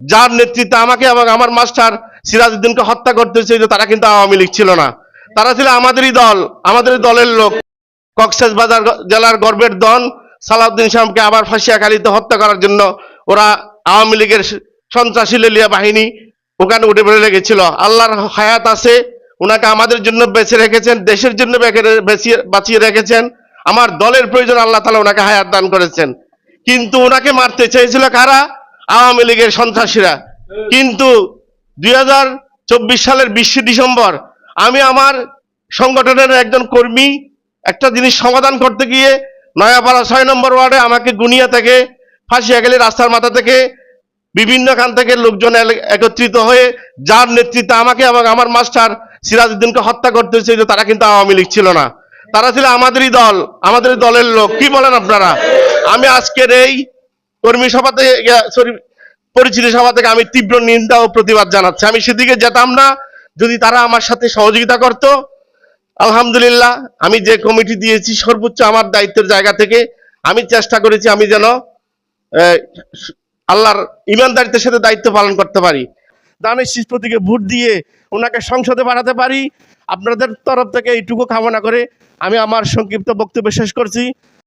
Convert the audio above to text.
যার নেতৃত্বে আমাকে এবং আমার মাস্টার সিরাজউদ্দিনকে হত্যা করতে চেয়েছিল তারা কিন্তু আওয়ামী লীগ ছিল না। তারা ছিল আমাদেরই দল, আমাদের দলের লোক। কক্সেস বাজার জেলার গর্বের দন সালাউদ্দিন শামকে আবার ফাঁসিয়াখালীতে হত্যা করার জন্য ওরা আওয়ামী লীগের সন্ত্রাসী লেলিয়া বাহিনী ওখানে উঠে পড়ে লেগেছিল। আল্লাহর হায়াত আছে ওনাকে আমাদের জন্য বেঁচে রেখেছেন, দেশের জন্য বাঁচিয়ে রেখেছেন। আমার দলের প্রয়োজন আল্লাহ তালা ওনাকে হায়াত দান করেছেন। কিন্তু ওনাকে মারতে চেয়েছিল কারা? আওয়ামী লীগের সন্ত্রাসীরা। কিন্তু দুই হাজার চব্বিশ সালের বিশে ডিসেম্বর আমি আমার সংগঠনের একজন কর্মী একটা জিনিস সমাধান করতে গিয়ে নয়াপাড়া ছয় নম্বর ওয়ার্ডে আমাকে গুনিয়া থেকে, ফাঁসিয়াখালী রাস্তার মাথা থেকে বিভিন্ন খান থেকে লোকজন একত্রিত হয়ে যার নেতৃত্বে আমাকে এবং আমার মাস্টার সিরাজউদ্দিনকে হত্যা করতে চেয়েছিল তারা কিন্তু আওয়ামী লীগ ছিল না। তারা ছিল আমাদেরই দল, আমাদের দলের লোক। কি বলেন আপনারা? আমি আজকের এই কর্মী সভা থেকে সরি পরিচিতি সভা থেকে আমি তীব্র নিন্দা ও প্রতিবাদ জানাচ্ছি। আমি সেদিকে যেতাম না, যদি তারা আমার সাথে সহযোগিতা করত, আলহামদুলিল্লাহ, আমি যে কমিটি দিয়েছি সর্বোচ্চ আমার দায়িত্বের জায়গা থেকে, আমি চেষ্টা করেছি আমি যেন আল্লাহর ইমানদারিত্বের সাথে দায়িত্ব পালন করতে পারি। দানের শীষ প্রতীকে ভোট দিয়ে ওনাকে সংসদে পাঠাতে পারি। আপনাদের তরফ থেকে এইটুকু কামনা করে আমি আমার সংক্ষিপ্ত বক্তব্য শেষ করছি।